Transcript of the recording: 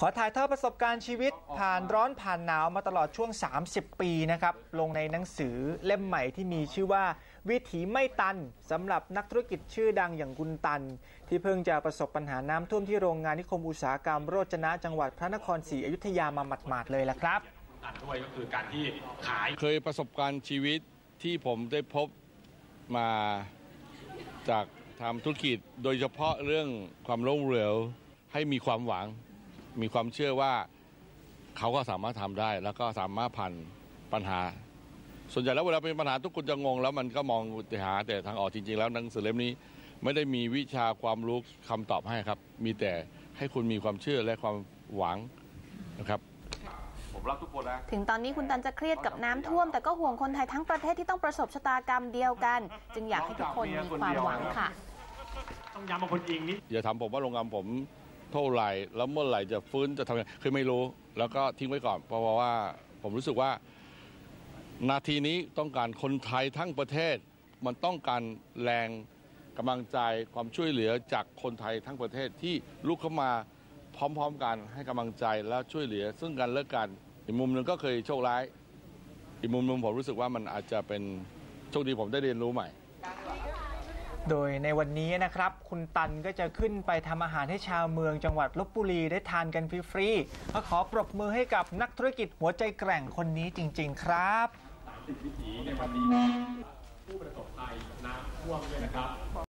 ขอถ่ายทอดประสบการณ์ชีวิตผ่านร้อนผ่านหนาวมาตลอดช่วง 30 ปีนะครับ ลงในหนังสือเล่มใหม่ที่มีชื่อว่า วิถีไม่ตันสำหรับนักธุรกิจชื่อดังอย่างกุนตัน ที่เพิ่งจะประสบปัญหาน้ำท่วมที่โรงงานนิคมอุตสาหกรรมโรจนะจังหวัดพระนครศรีอยุธยามาหมาดๆเลยละครับอันด้วยก็คือการที่ขายเคยประสบการณ์ชีวิตที่ผมได้พบมาจากทำธุรกิจโดยเฉพาะเรื่องความล้มเหลว ให้มีความหวัง มีความเชื่อว่าเขาก็สามารถทำได้ แล้วก็สามารถผ่านปัญหา ส่วนใหญ่แล้วเวลาเป็นปัญหาทุกคนจะงง แล้วมันก็มองแต่หาแต่ทางออกจริง ๆ แล้วหนังสือเล่มนี้ ไม่ได้มีวิชาความรู้คำตอบให้ครับ มีแต่ให้คุณมีความเชื่อและความหวังนะครับผมรักทุกคนนะถึงตอนนี้คุณตันจะเครียดกับน้ำท่วม แต่ก็ห่วงคนไทยทั้งประเทศที่ต้องประสบชะตากรรมเดียวกัน จึงอยากให้ทุกคนมีความหวังค่ะ ต้องย้ำว่าคนอิงนี่อย่าถามผมว่าโรงงานผม เท่าไหร่ แล้วเมื่อไหร่จะฟื้นจะทำยังไงคือไม่รู้ แล้วก็ทิ้งไว้ก่อนเพราะว่าผมรู้สึกว่า นาทีนี้ต้องการคนไทยทั้งประเทศ มันต้องการแรงกำลังใจความช่วยเหลือจากคนไทยทั้งประเทศที่ลุกเข้ามาพร้อม ๆ กันให้กำลังใจและช่วยเหลือ ซึ่งกันและกัน อีกมุมหนึ่งก็เคยโชคร้าย อีกมุมหนึ่งผมรู้สึกว่ามันอาจจะเป็นโชคดีผมได้เรียนรู้ใหม่ โดยในวันนี้นะครับ คุณตันก็จะขึ้นไปทำอาหารให้ชาวเมืองจังหวัดลบบุรีได้ทานกันฟรีๆก็ขอปรบมือให้กับนักธุรกิจหัวใจแกร่งคนนี้จริง ๆ ครับวิถีในวันนี้ผู้ประสบภัยน้ำท่วมด้วยนะครับ